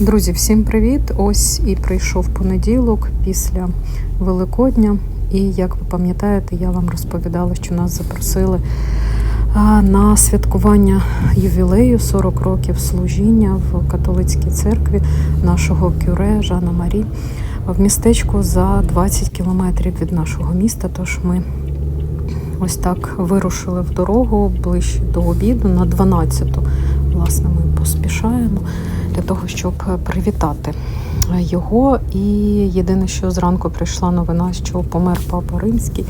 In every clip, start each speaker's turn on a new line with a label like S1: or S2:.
S1: Друзі, всім привіт! Ось і прийшов понеділок після Великодня. І як ви пам'ятаєте, я вам розповідала, що нас запросили на святкування ювілею 40 років служіння в католицькій церкві нашого кюре Жана Марі в містечку за 20 кілометрів від нашого міста. Тож ми ось так вирушили в дорогу ближче до обіду на 12-ту. Власне, ми поспішаємо для того, щоб привітати його. І єдине, що зранку прийшла новина, що помер папа римський.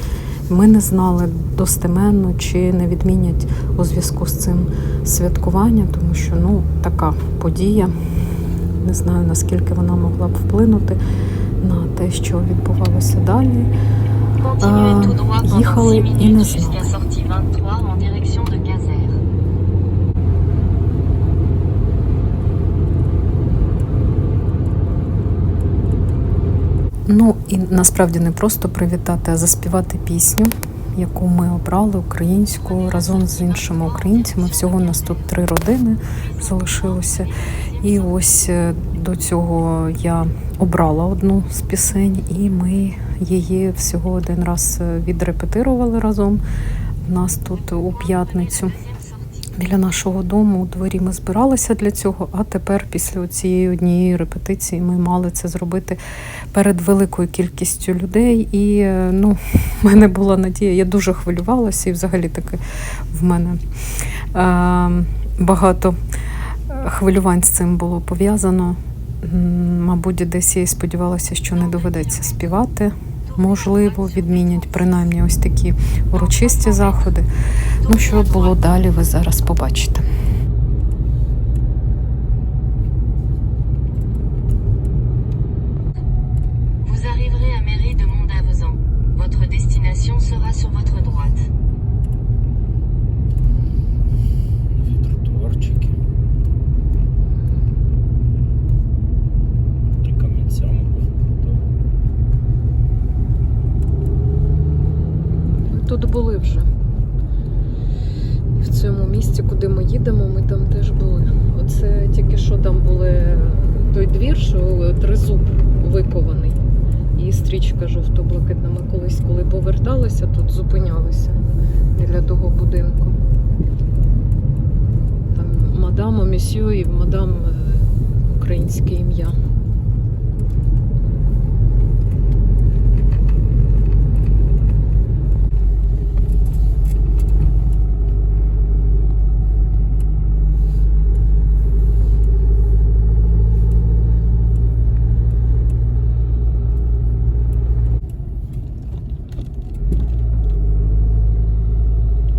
S1: Ми не знали достеменно, чи не відмінять у зв'язку з цим святкування, тому що ну така подія. Не знаю наскільки вона могла б вплинути на те, що відбувалося далі.
S2: Droit pendant
S1: їхали і не знали. Ну і насправді не просто привітати, а заспівати пісню, яку ми обрали українську разом з іншими українцями. Всього нас тут три родини залишилося. І ось е, до цього я обрала одну з пісень, і ми її всього один раз е, відрепетирували разом. Нас тут у п'ятницю. Біля нашого дому у дворі ми збиралися для цього, а тепер, після цієї однієї репетиції, ми мали це зробити перед великою кількістю людей. І е, ну, в мене була надія, я дуже хвилювалася, і взагалі таки в мене е, багато е, хвилювань з цим було пов'язано. Мабуть, десь я і сподівалася, що не доведеться співати. Можливо, відмінять принаймні ось такі урочисті заходи. Ну, що було далі, ви зараз побачите.
S2: Vous arriverez à Mairie de Mont-d'Avezan. Votre destination sera sur votre droite.
S3: Тротуарчики. І камінцями побудовані.
S1: Ми тут були вже. І в цьому місці, куди ми їдемо, ми там теж були. Оце тільки що там були той двір, що тризуб викований. І стрічка жовто-блакитна. Ми колись, коли поверталися, тут зупинялися біля того будинку. Там мадам Місьо і мадам е, українське ім'я.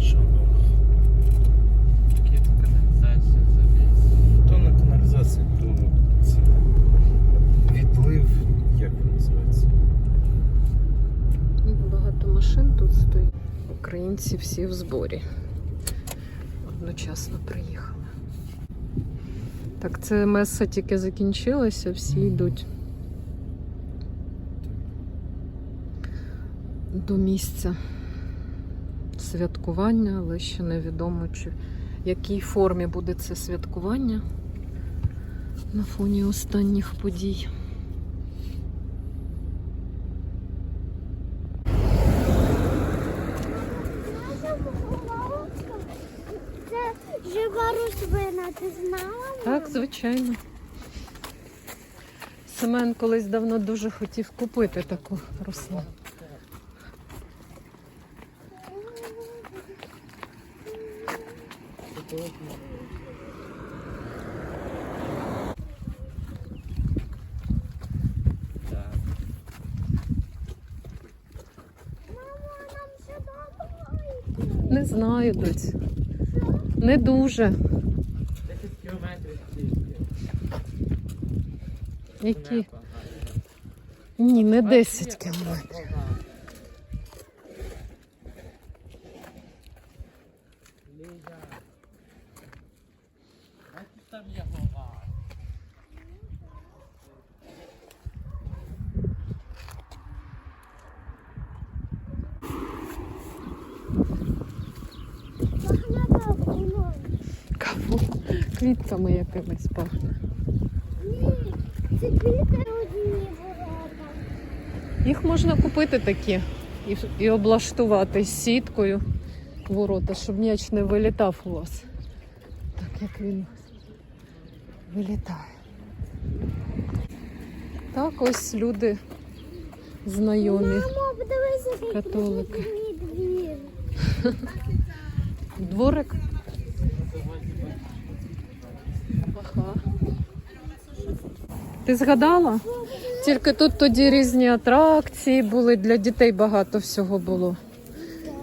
S3: Шанов.
S4: Які каналізації завіс.
S3: То на каналізації, то це відлив, як він називається?
S1: Багато машин тут стоїть. Українці всі в зборі. Одночасно приїхали. Так, це меса тільки закінчилася, всі йдуть до місця святкування, але ще невідомо, чи в якій формі буде це святкування на фоні останніх подій.
S5: Це жива рослина, ти знала?
S1: Так, звичайно. Семен колись давно дуже хотів купити таку рослину. Не знаю, доць. Не дуже.
S4: 10 кілометрів тільки.
S1: Які? Ні, не 10 кілометрів. Каву квітками якимись пахне.
S5: Це тільки одні ворота.
S1: Їх можна купити такі і, і облаштувати з сіткою ворота, щоб м'яч не вилітав у вас. Так як він вилітає. Так, ось люди знайомі.
S5: Мамо, подивися,
S1: Католики.
S5: двір.
S1: Дворик. Ага. Ти згадала? Тільки тут тоді різні атракції були, для дітей багато всього було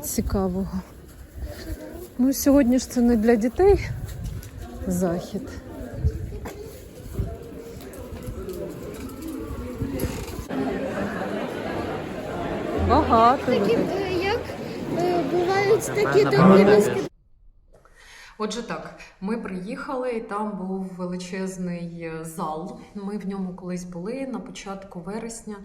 S1: цікавого. Ну, сьогодні ж це не для дітей захід. Багато
S5: Такі,
S1: людей.
S5: е, як е, бувають такі
S4: Напевно,
S5: такі
S1: Отже, так, ми приїхали, і там був величезний е, зал. Ми в ньому колись були на початку вересня,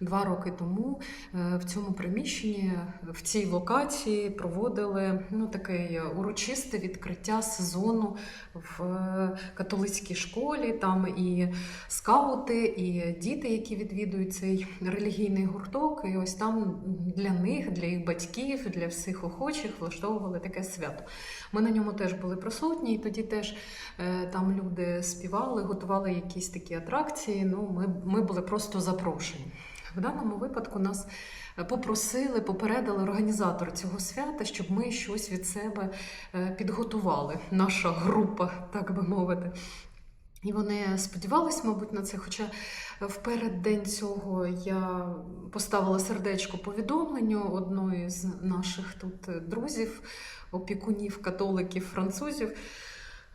S1: два роки тому. Е, В цьому приміщенні, в цій локації проводили ну, таке урочисте відкриття сезону в е, католицькій школі. Там і скаути, і діти, які відвідують цей релігійний гурток. І ось там для них, для їх батьків, для всіх охочих влаштовували таке свято. Ми на ньому теж були присутні, і тоді теж е, там люди співали, готували якісь такі атракції. Ну, ми, ми були просто запрошені. В даному випадку нас е, попросили, попередили організатор цього свята, щоб ми щось від себе е, підготували. Наша група, так би мовити. І вони сподівались, мабуть, на це. Хоча в переддень цього я поставила сердечко повідомленню одної з наших тут друзів, опікунів, католиків, французів.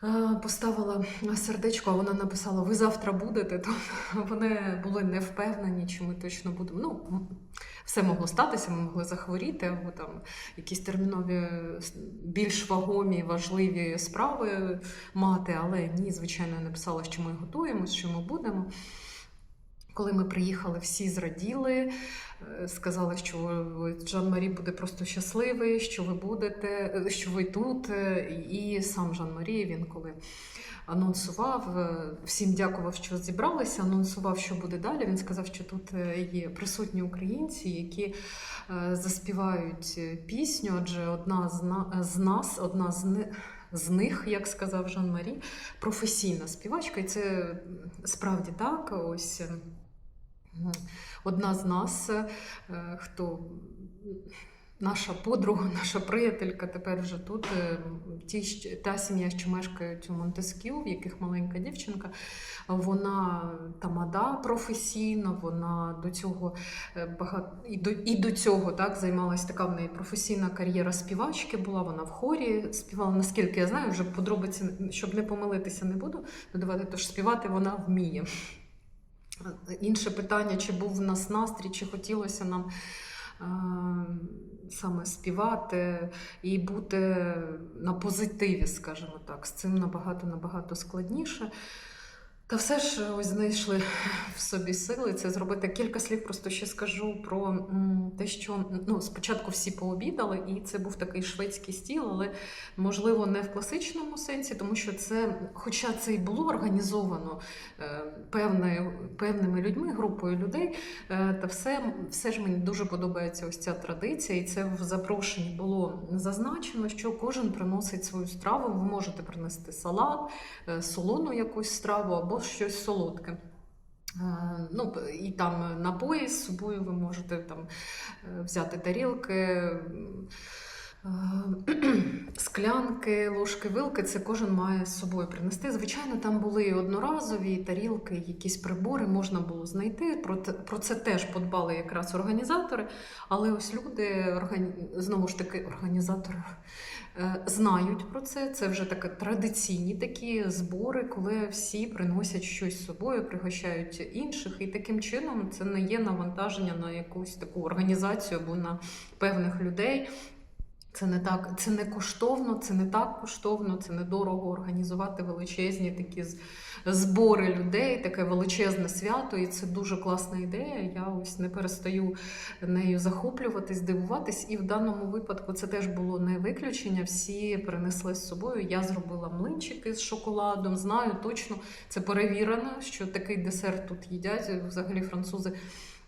S1: Е, Поставила сердечко, а вона написала: Ви завтра будете. То вони були не впевнені, чи ми точно будемо. Ну, все могло статися, ми могли захворіти, або там якісь термінові, більш вагомі, важливі справи мати. Але ні, звичайно, написала, що ми готуємося, що ми будемо. Коли ми приїхали, всі зраділи, сказали, що Жан-Марі буде просто щасливий, що ви будете, е, що ви тут. Е, І сам Жан-Марі, він коли анонсував, е, всім дякував, що зібралися, анонсував, що буде далі. Він сказав, що тут е, є присутні українці, які е, заспівають е, пісню, адже одна з, нас, одна з них. З них, як сказав Жан-Марі, професійна співачка, і це справді так. Ось одна з нас, е, хто наша подруга, наша приятелька тепер вже тут. е, Ті, та сім'я, що мешкають у Монтескю, в яких маленька дівчинка, вона тамада професійна, вона до цього багато і до, і до цього так займалась така в неї професійна кар'єра співачки була. Вона в хорі співала. Наскільки я знаю, вже подробиці, щоб не помилитися, не буду додавати, тож співати вона вміє. Інше питання, чи був в нас настрій, чи хотілося нам е, саме співати і бути на позитиві, скажімо так. З цим набагато набагато складніше. Та все ж ось знайшли в собі сили це зробити. Кілька слів просто ще скажу про те, що ну, спочатку всі пообідали, і це був такий шведський стіл, але можливо не в класичному сенсі, тому що це, хоча це і було організовано е, певною, певними людьми, групою людей, е, та все, все ж мені дуже подобається ось ця традиція, і це в запрошенні було зазначено, що кожен приносить свою страву. Ви можете принести салат, е, солону якусь страву або щось солодке. Е, Ну, і там напої з собою ви можете там е, взяти тарілки, е, склянки, ложки, вилки. Це кожен має з собою принести. Звичайно, там були і одноразові тарілки, якісь прибори можна було знайти. Про це теж подбали якраз організатори. Але ось люди, знову ж таки, організатори знають про це. Це вже таке традиційні такі збори, коли всі приносять щось з собою, пригощають інших, і таким чином це не є навантаження на якусь таку організацію або на певних людей. Це не так, це не коштовно, це не так коштовно, це не дорого організувати величезні такі збори людей, таке величезне свято, і це дуже класна ідея. Я ось не перестаю нею захоплюватись, дивуватись. І в даному випадку це теж було не виключення. Всі принесли з собою. Я зробила млинчики з шоколадом. Знаю точно, це перевірено, що такий десерт тут їдять. Взагалі французи.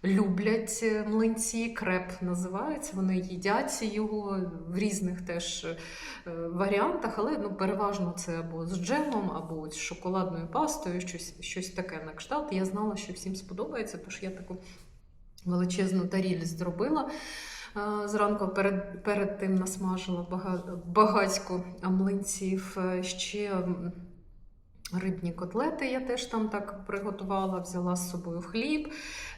S1: Люблять е, млинці, креп називається. Вони їдять його в різних теж е, варіантах, але ну, переважно це або з джемом, або з шоколадною пастою, щось, щось таке на кшталт. Я знала, що всім сподобається, тож я таку величезну таріль зробила. Е, Зранку перед, перед тим насмажила багатько млинців. Ще рибні котлети я теж там так приготувала, взяла з собою хліб.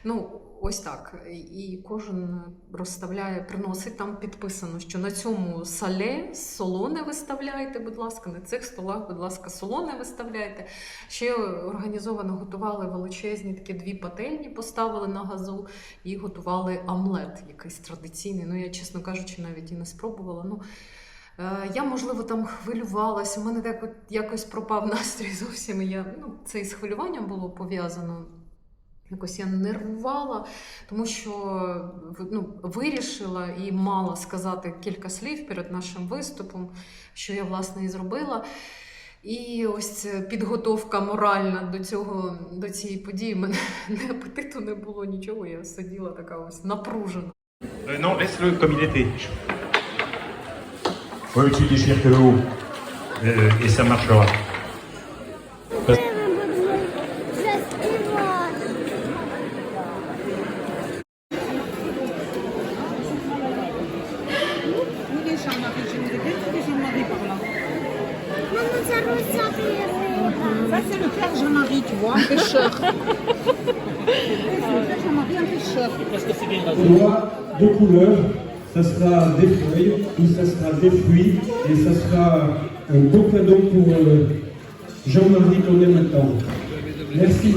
S1: Ну, ось так. І кожен розставляє, приносить там підписано, що на цьому сале солоне виставляйте, будь ласка, на цих столах, будь ласка, солоне виставляйте. Ще організовано готували величезні такі дві пательні, поставили на газу і готували омлет, якийсь традиційний. Ну, я, чесно кажучи, навіть і не спробувала. Ну, Я, можливо, там хвилювалася. У мене так от якось пропав настрій зовсім. Я, ну, це із хвилюванням було пов'язано. Якось я нервувала, тому що ну, вирішила і мала сказати кілька слів перед нашим виступом, що я власне і зробила. І ось підготовка моральна до цього, до цієї події. Мене не апетиту не було нічого. Я сиділа така ось напружена.
S6: Non, laisse-le comme il était. Au-dessus du cirque le et ça marchera.
S7: Ça, c'est le père Jean-Marie, tu vois, pêcheur. c'est.
S4: Parce que c'est
S8: des couleurs. Ça sera des feuilles ou ça sera des fruits. Et ça sera un beau cadeau pour euh, Jean-Marie qu'on aime tant. Merci.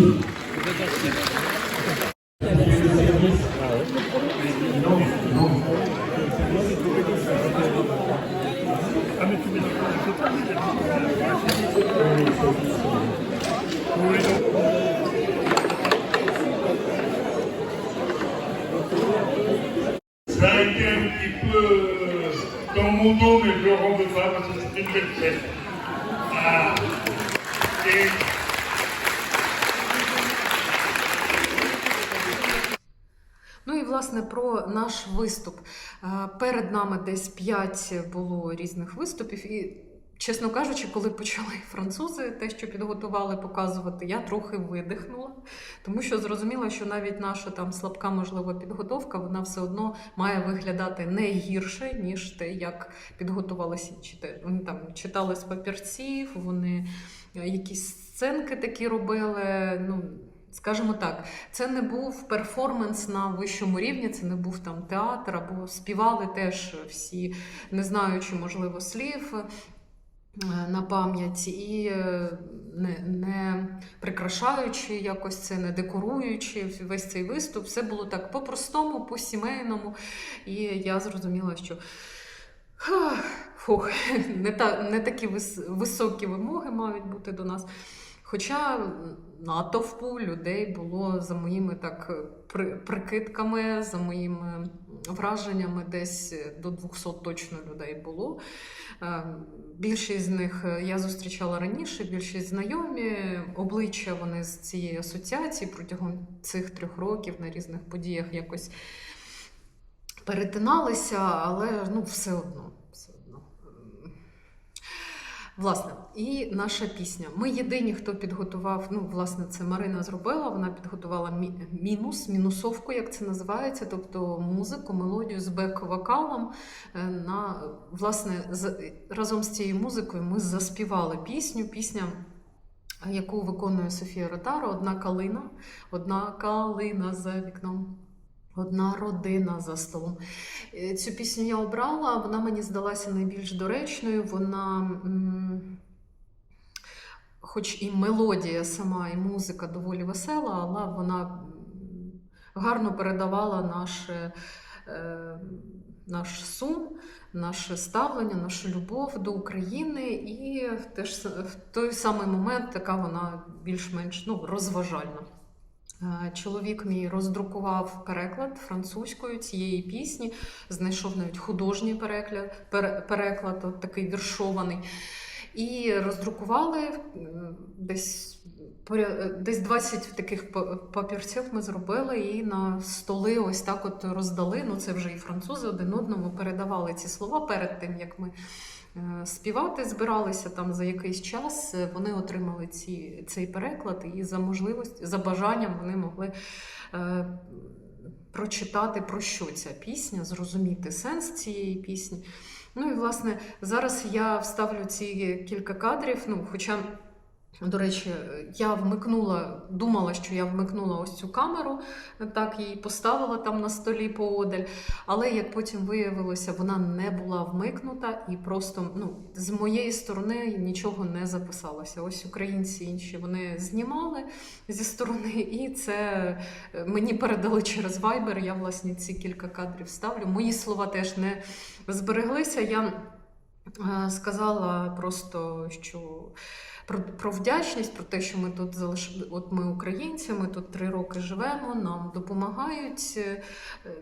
S1: Ну і власне про наш виступ. Е, Перед нами десь п'ять було різних виступів, і, чесно кажучи, коли почали французи те, що підготували показувати, я трохи видихнула, тому що зрозуміла, що навіть наша там слабка, можливо, підготовка, вона все одно має виглядати не гірше, ніж те, як підготувалися. Вони там читали з папірців, вони е, якісь сценки такі робили. Ну, Скажімо так, це не був перформанс на вищому рівні, це не був там театр, або співали теж всі, не знаючи, можливо, слів на пам'ять, і е, не, не прикрашаючи якось це, не декоруючи весь цей виступ, все було так по-простому, по-сімейному. І я зрозуміла, що. Фух, не, та, не такі вис, високі вимоги мають бути до нас. Хоча натовпу людей було за моїми так при, прикидками, за моїми враженнями, десь до 200 точно людей було. Е, Більшість з них я зустрічала раніше, більшість знайомі обличчя вони з цієї асоціації протягом цих трьох років на різних подіях якось перетиналися, але ну. Все одно. Власне, і наша пісня. Ми єдині, хто підготував. Ну, власне, це Марина зробила. Вона підготувала мінус, мінусовку, як це називається, тобто музику, мелодію з бек-вокалом. Е, На власне, разом з цією музикою ми заспівали пісню. Пісня. Яку виконує Софія Ротаро, одна калина, одна калина за вікном, одна родина за столом. Е, Цю пісню я обрала, вона мені здалася найбільш доречною. Вона, хоч і мелодія сама, і музика доволі весела, але вона гарно передавала наше. е, наш сум, наше ставлення, нашу любов до України, і в, в той самий момент така вона більш-менш ну, розважальна. Е, Чоловік мій роздрукував переклад французькою цієї пісні, знайшов навіть художній переклад, переклад от такий віршований. І роздрукували е, десь, е, десь 20 таких папірців ми зробили і на столи ось так от роздали. Ну це вже і французи один одному передавали ці слова перед тим, як ми співати збиралися там за якийсь час. е, Вони отримали ці, цей переклад, і за можливості, за бажанням вони могли. е, Прочитати про що ця пісня, зрозуміти сенс цієї пісні. Ну і власне зараз я вставлю ці кілька кадрів. Ну, хоча, до речі, я вмикнула, думала, що я вмикнула ось цю камеру, так її поставила там на столі поодаль. Але як потім виявилося, вона не була вмикнута і просто ну, з моєї сторони нічого не записалося. Ось українці інші вони знімали зі сторони, і це е, мені передали через Viber. Я власне ці кілька кадрів ставлю. Мої слова теж не збереглися. Я е, сказала просто, що про, про вдячність, про те, що ми тут залиш... от ми українці, ми тут три роки живемо, нам допомагають, е,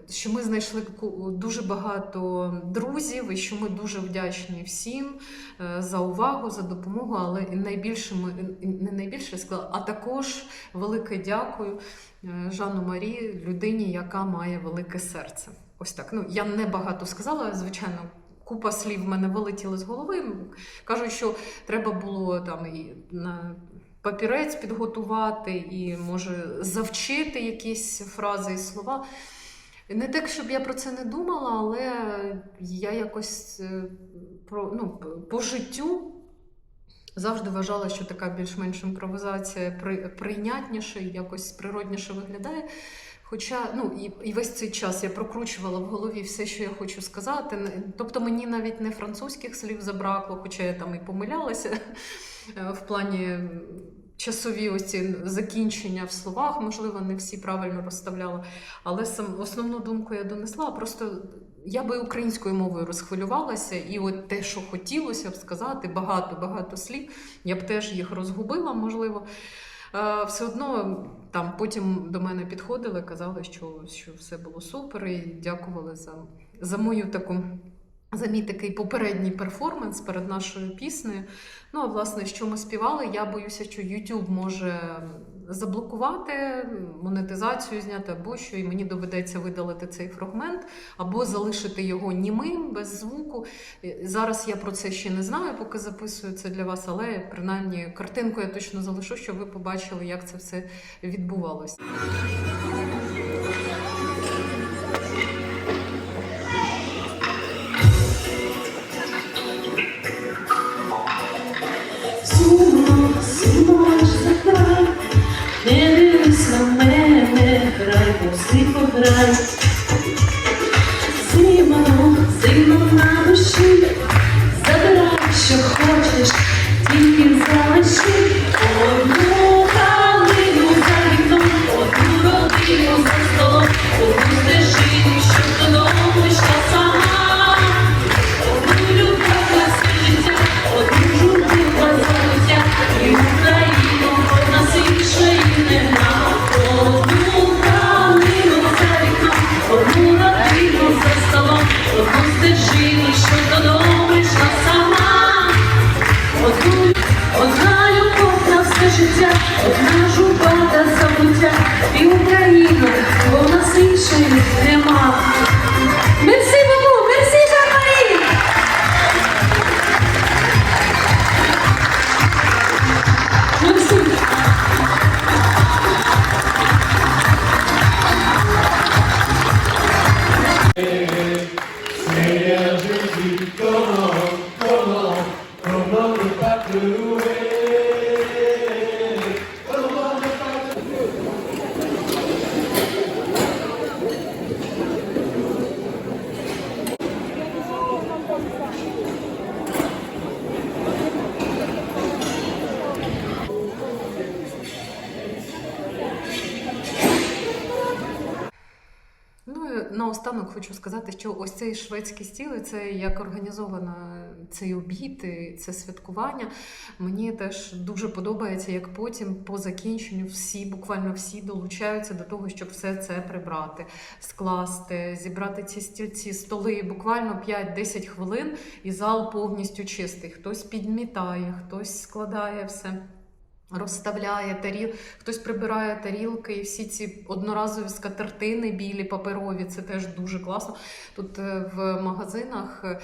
S1: що ми знайшли дуже багато друзів, і що ми дуже вдячні всім е, за увагу, за допомогу. Але найбільше ми не найбільше сказала, а також велике дякую е, Жанну Марі, людині, яка має велике серце. Ось так. Ну я не багато сказала, звичайно. Купа слів в мене вилетіли з голови. Кажуть, що треба було там і на папірець підготувати, і може завчити якісь фрази і слова. Не так, щоб я про це не думала, але я якось е, про, ну, по життю завжди вважала, що така більш-менш імпровізація при, прийнятніше, якось природніше виглядає. Хоча ну і, і весь цей час я прокручувала в голові все, що я хочу сказати. Тобто мені навіть не французьких слів забракло, хоча я там і помилялася е, в плані часові ось ці закінчення в словах, можливо, не всі правильно розставляла. Але сам основну думку я донесла. Просто я би українською мовою розхвилювалася, і от те, що хотілося б сказати, багато багато слів, я б теж їх розгубила, можливо. Е, Все одно там потім до мене підходили, казали, що, що все було супер, і дякували за, за мою таку. За мій такий попередній перформанс перед нашою піснею. Ну, а власне, що ми співали, я боюся, що YouTube може заблокувати монетизацію зняти або що, і мені доведеться видалити цей фрагмент, або залишити його німим, без звуку. Е, Зараз я про це ще не знаю, поки записую це для вас, але принаймні картинку я точно залишу, щоб ви побачили, як це все відбувалося.
S9: Грай. Зимно, зимно на душі, забирай, що хочеш, тільки залиши
S1: хочу сказати, що ось цей шведський стіл, це як організовано цей обід, і це святкування. Мені теж дуже подобається, як потім по закінченню всі, буквально всі долучаються до того, щоб все це прибрати, скласти, зібрати ці стільці, столи, буквально 5-10 хвилин, і зал повністю чистий. Хтось підмітає, хтось складає все. Розставляє таріл, хтось прибирає тарілки, і всі ці одноразові скатертини білі, паперові, це теж дуже класно. Тут е, в магазинах е,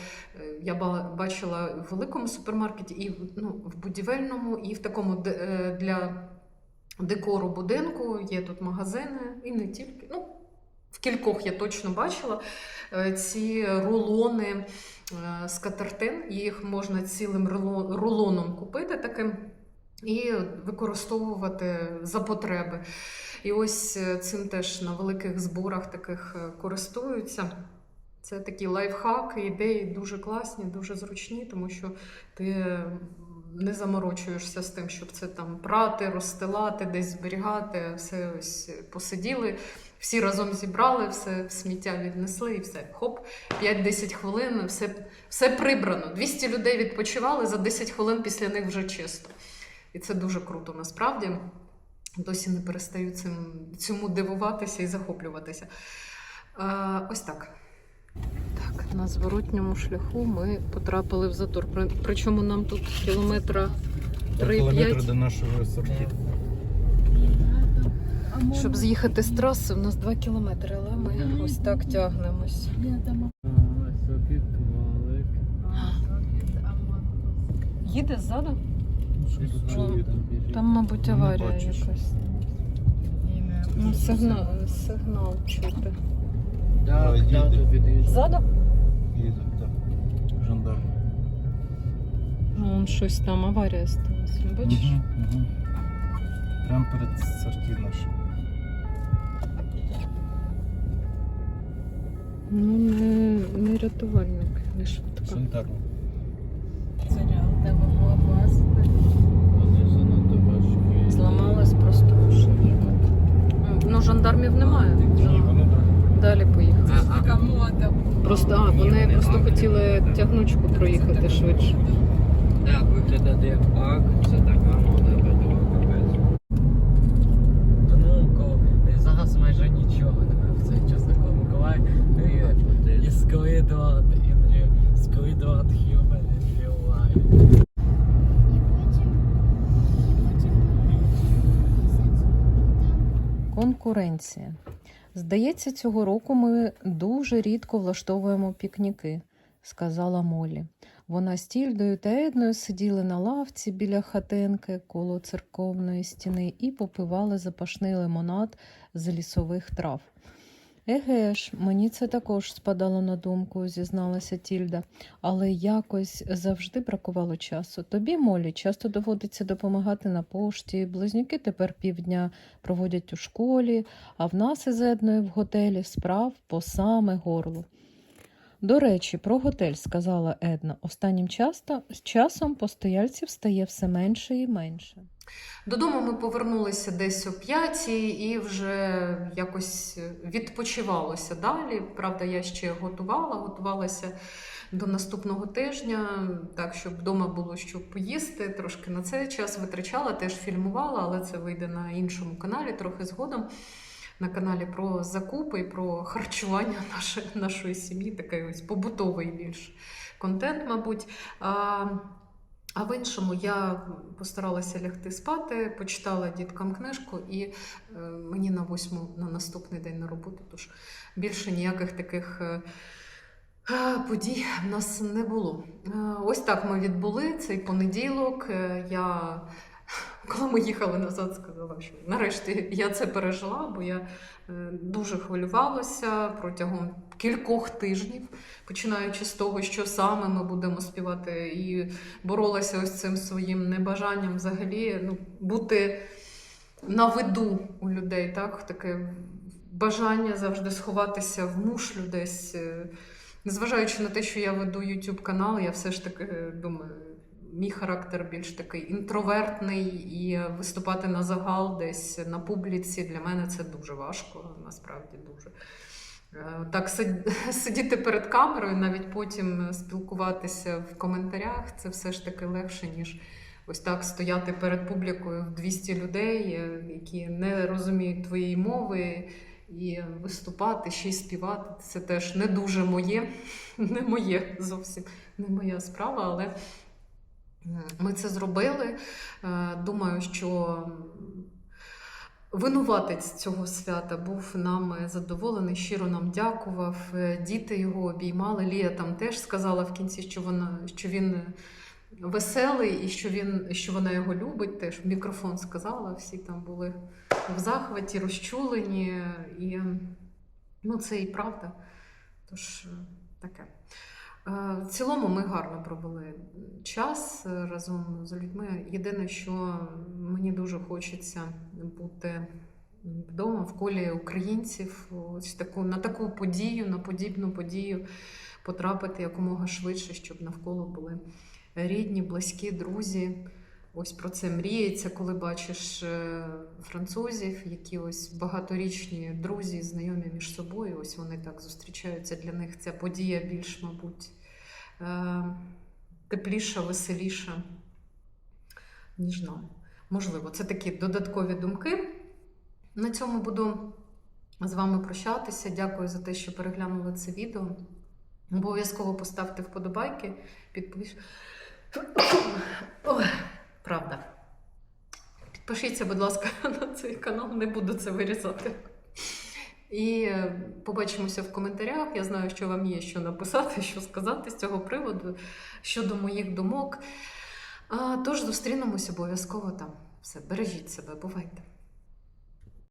S1: я бачила в великому супермаркеті, і ну, в будівельному, і в такому е, для декору будинку є тут магазини, і не тільки. Ну, в кількох я точно бачила ці рулони скатертин. Їх можна цілим рулоном купити таким і використовувати за потреби. І ось е, цим теж на великих зборах таких е, користуються. Це такі лайфхаки, ідеї дуже класні, дуже зручні, тому що ти е, не заморочуєшся з тим, щоб це там прати, розстилати, десь зберігати. Все ось посиділи, всі разом зібрали, все в сміття віднесли і все. Хоп, 5-10 хвилин, все, все прибрано. 200 людей відпочивали, за 10 хвилин після них вже чисто. І це дуже круто насправді. Досі не перестаю цим, цьому дивуватися і захоплюватися. Е, ось так. Так, на зворотньому шляху ми потрапили в затор. Причому нам тут кілометра 3-5.
S3: до нашого сорті.
S1: Щоб з'їхати з траси, у нас 2 кілометри, але ми ось так тягнемось. Їде ззаду?
S3: Щось
S1: чую. Там, мабуть,
S3: Не
S1: аварія якась. Ну, сигнал, сигнал чути.
S4: Так, під'їзд.
S1: Ззаду?
S3: Їдуть, так. Жандарм.
S1: Вон щось там, аварія сталася. Бачиш?
S3: Мгм, мгм. Прямо перед сорті нашим.
S1: Ну, не, не рятувальник, не швидка.
S3: Жандарм.
S4: Вони
S1: Ну, жандармів немає. Далі поїхали. Просто а, вони
S4: Ні,
S1: просто хотіли тягнучку проїхати швидше.
S4: Так, виглядає як ак, це така мода. Ну, зараз майже нічого немає в цей час такого Миколай. І Сквідвард, Інрі,
S1: Конкуренція. Здається, цього року ми дуже рідко влаштовуємо пікніки, сказала Молі. Вона з Тільдою та Едною сиділи на лавці біля хатинки коло церковної стіни і попивали запашний лимонад з лісових трав. Еге ж, мені це також спадало на думку, зізналася Тільда, але якось завжди бракувало часу. Тобі, Молі, часто доводиться допомагати на пошті, близнюки тепер півдня проводять у школі, а в нас із Едною в готелі справ по саме горло. До речі, про готель сказала Една. Останнім часто, часом постояльців стає все менше і менше. Додому ми повернулися десь о п'ятій і вже якось відпочивалося далі. Правда, я ще готувала, готувалася до наступного тижня, так щоб вдома було що поїсти. Трошки на цей час витрачала, теж фільмувала, але це вийде на іншому каналі трохи згодом. На каналі про закупи і про харчування нашої, нашої сім'ї, такий ось побутовий більш контент, мабуть. А, а в іншому я постаралася лягти спати, почитала діткам книжку, і е, мені на восьму на наступний день на роботу. Тож більше ніяких таких е, е, подій в нас не було. Ось так ми відбули цей понеділок. Я коли ми їхали назад, сказала, що нарешті я це пережила, бо я е, дуже хвилювалася протягом кількох тижнів, починаючи з того, що саме ми будемо співати, і боролася ось цим своїм небажанням взагалі ну, бути на виду у людей, так? таке бажання завжди сховатися в мушлю десь. е, Незважаючи на те, що я веду YouTube канал, я все ж таки е, думаю, мій характер більш такий інтровертний, і виступати на загал десь на публіці для мене це дуже важко, насправді дуже. Е, Так, сидіти перед камерою, навіть потім спілкуватися в коментарях, це все ж таки легше, ніж ось так стояти перед публікою в 200 людей, е, які не розуміють твоєї мови, і виступати, ще й співати. Це теж не дуже моє, не моє зовсім не моя справа, але ми це зробили. Е, Думаю, що Винуватець цього свята був нами задоволений, щиро нам дякував. Е, Діти його обіймали. Лія там теж сказала в кінці, що вона що він веселий і що він що вона його любить. Теж мікрофон сказала. Всі там були в захваті, розчулені, і ну це і правда. Тож е, таке. Е, В цілому ми гарно провели час е, разом з людьми. Єдине, що мені дуже хочеться бути вдома в колі українців, ось таку на таку подію, на подібну подію потрапити якомога швидше, щоб навколо були рідні, близькі, друзі. Ось про це мріється, коли бачиш е, французів, які ось багаторічні друзі, знайомі між собою. Ось вони так зустрічаються. Для них ця подія більш, мабуть, е, тепліша, веселіша, ніж нам. Можливо, це такі додаткові думки. На цьому буду з вами прощатися. Дякую за те, що переглянули це відео. Обов'язково поставте вподобайки, підпиш... Правда. Підпишіться, будь ласка, на цей канал, не буду це вирізати. І е, побачимося в коментарях. Я знаю, що вам є що написати, що сказати з цього приводу щодо моїх думок. Тож зустрінемося обов'язково там. Все, бережіть себе, бувайте.